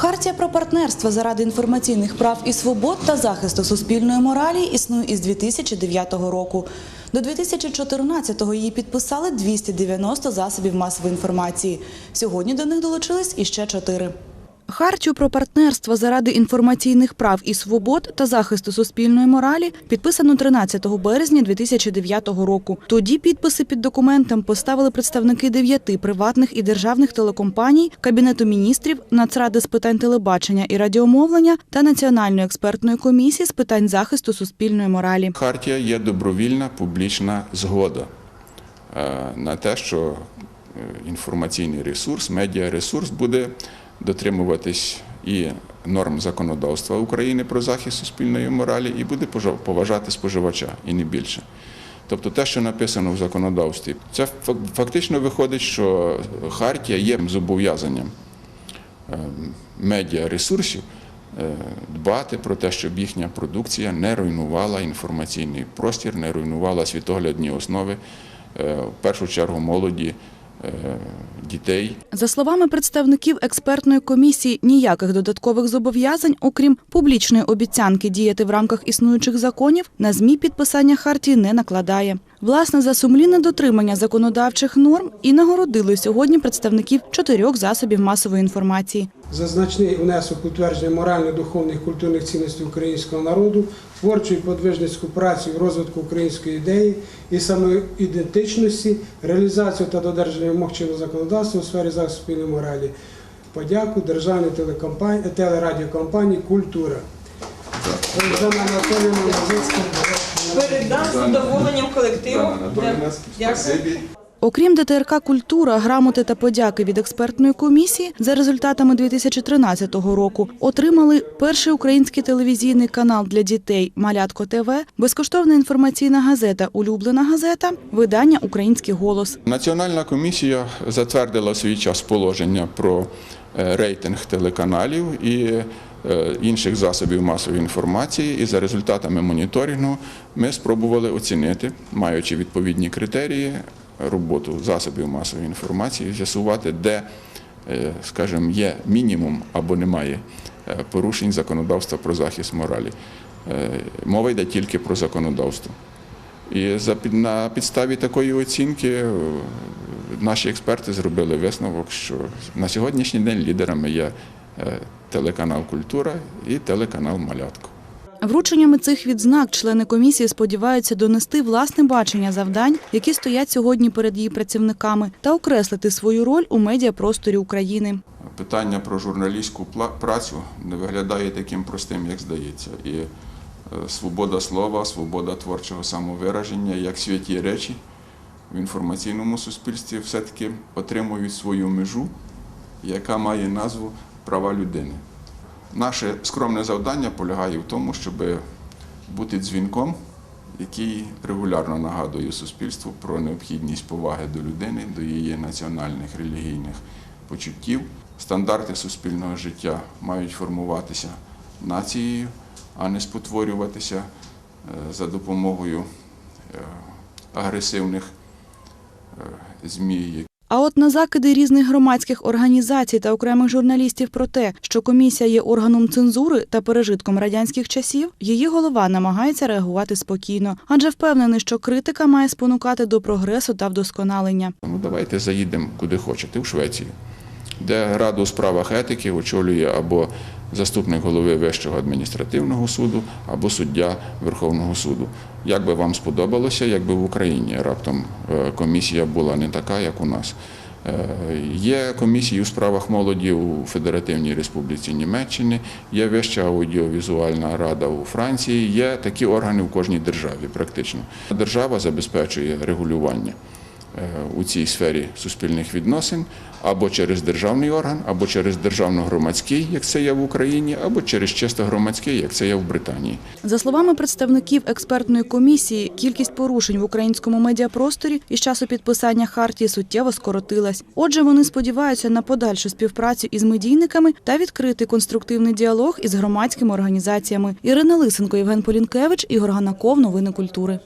Хартія про партнерство заради інформаційних прав і свобод та захисту суспільної моралі існує із 2009 року. До 2014-го її підписали 290 засобів масової інформації. Сьогодні до них долучились іще чотири. Хартію про партнерство заради інформаційних прав і свобод та захисту суспільної моралі підписано 13 березня 2009 року. Тоді підписи під документом поставили представники дев'яти приватних і державних телекомпаній, Кабінету міністрів, Нацради з питань телебачення і радіомовлення та Національної експертної комісії з питань захисту суспільної моралі. Хартія є добровільна публічна згода е, на те, що е, інформаційний ресурс, медіаресурс буде дотримуватись і норм законодавства України про захист суспільної моралі, і буде поважати споживача, і не більше. Тобто те, що написано в законодавстві, це фактично виходить, що хартія є зобов'язанням е, медіаресурсів е, дбати про те, щоб їхня продукція не руйнувала інформаційний простір, не руйнувала світоглядні основи, е, в першу чергу молоді, дітей. За словами представників експертної комісії, ніяких додаткових зобов'язань, окрім публічної обіцянки діяти в рамках існуючих законів, на ЗМІ підписання хартії не накладає. Власне, за сумлінне дотримання законодавчих норм і нагородили сьогодні представників чотирьох засобів масової інформації. за значний внесок утвердження морально-духовних і культурних цінностей українського народу, творчу і подвижницьку працю в розвитку української ідеї і самоідентичності, реалізацію та додержання вимог чинного законодавства у сфері захисту моралі. Подяку Державній телерадіокомпанії Культура. Лозицька, Передам з задоволенням колективу. Дякую. Окрім ДТРК Культура, грамоти та подяки від експертної комісії за результатами 2013 року отримали перший український телевізійний канал для дітей Малятко ТВ, безкоштовна інформаційна газета Улюблена газета, видання Український голос. Національна комісія затвердила свій час положення про е, рейтинг телеканалів і інших засобів масової інформації. І за результатами моніторингу ми спробували оцінити, маючи відповідні критерії, роботу засобів масової інформації, з'ясувати, де, е, скажімо, є мінімум або немає е, порушень законодавства про захист моралі. Е, Мова йде тільки про законодавство. І на підставі такої оцінки е, наші експерти зробили висновок, що на сьогоднішній день лідерами є е, телеканал Культура і телеканал Малятко. Врученнями цих відзнак члени комісії сподіваються донести власне бачення завдань, які стоять сьогодні перед її працівниками, та окреслити свою роль у медіапросторі України. Питання про журналістську працю не виглядає таким простим, як здається. І е, свобода слова, свобода творчого самовираження, як святі речі в інформаційному суспільстві все-таки отримують свою межу, яка має назву права людини. Наше скромне завдання полягає в тому, щоб бути дзвінком, який регулярно нагадує суспільству про необхідність поваги до людини, до її національних релігійних почуттів. Стандарти суспільного життя мають формуватися нацією, а не спотворюватися е, за допомогою е, агресивних е, ЗМІ, А от на закиди різних громадських організацій та окремих журналістів про те, що комісія є органом цензури та пережитком радянських часів, її голова намагається реагувати спокійно, адже впевнений, що критика має спонукати до прогресу та вдосконалення. Ну, давайте заїдемо куди хочете, в Швецію, де Раду у справах етики очолює або заступник голови Вищого адміністративного суду, або суддя Верховного суду. Як би вам сподобалося, якби в Україні раптом е, комісія була не така, як у нас. Е, Є комісії у справах молоді у Федеративній Республіці Німеччини, є Вища аудіовізуальна рада у Франції, є такі органи в кожній державі практично. Держава забезпечує регулювання у цій сфері суспільних відносин або через державний орган, або через державно-громадський, як це є в Україні, або через чисто громадський, як це є в Британії. За словами представників експертної комісії, кількість порушень в українському медіапросторі із часу підписання хартії суттєво скоротилась. Отже, вони сподіваються на подальшу співпрацю із медійниками та відкритий конструктивний діалог із громадськими організаціями. Ірина Лисенко, Євген Полінкевич, Ігор Ганаков. Новини культури.